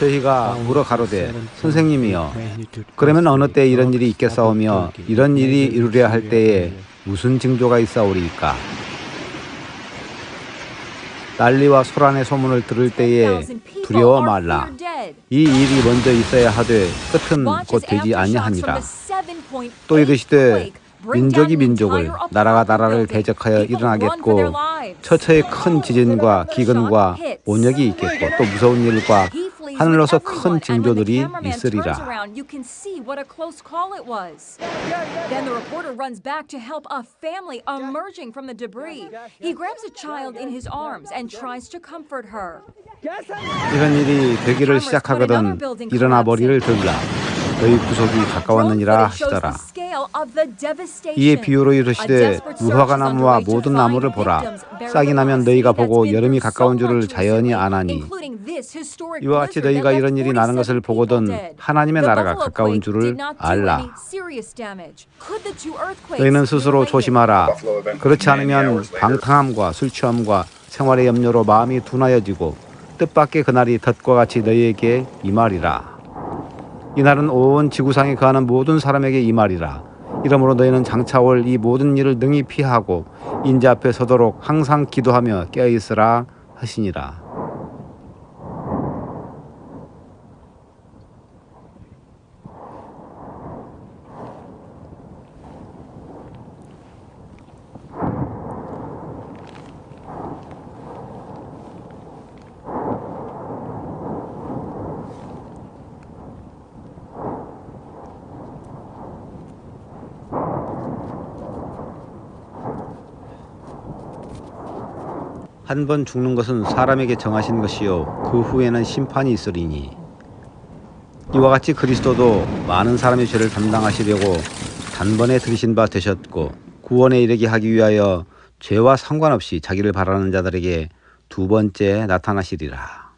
저희가 물어 가로되 선생님이여 그러면 어느 때 이런 일이 있겠사오며 이런 일이 이루려 할 때에 무슨 징조가 있사오리이까? 난리와 소란의 소문을 들을 때에 두려워 말라. 이 일이 먼저 있어야 하되 끝은 곧 되지 아니하니라. 또 이르시되 민족이 민족을 나라가 나라를 대적하여 일어나겠고 처처에 큰 지진과 기근과 온역이 있겠고 또 무서운 일과 하늘로서 큰 징조들이 있으리라. Then the reporter runs back to help a family emerging from the debris. He grabs a child in his arms and tries to comfort her. 이런 일이 되기를 시작하거든 일어나 머리를 들라 너희 구속이 가까웠느니라 하시더라. 이에 비유로 이르시되 무화과 나무와 모든 나무를 보라. 싹이 나면 너희가 보고 여름이 가까운 줄을 자연히 아나니. 이와 같이 너희가 이런 일이 나는 것을 보거든 하나님의 나라가 가까운 줄을 알라. 너희는 스스로 조심하라. 그렇지 않으면 방탕함과 술 취함과 생활의 염려로 마음이 둔하여지고 뜻밖의 그날이 덫과 같이 너희에게 임하리라 이날은 온 지구상에 거하는 모든 사람에게 임하리라. 이러므로 너희는 장차 올 이 모든 일을 능히 피하고 인자 앞에 서도록 항상 기도하며 깨어 있으라 하시니라 한 번 죽는 것은 사람에게 정하신 것이요 그 후에는 심판이 있으리니. 이와 같이 그리스도도 많은 사람의 죄를 담당하시려고 단번에 들이신 바 되셨고 구원에 이르게 하기 위하여 죄와 상관없이 자기를 바라는 자들에게 두 번째 나타나시리라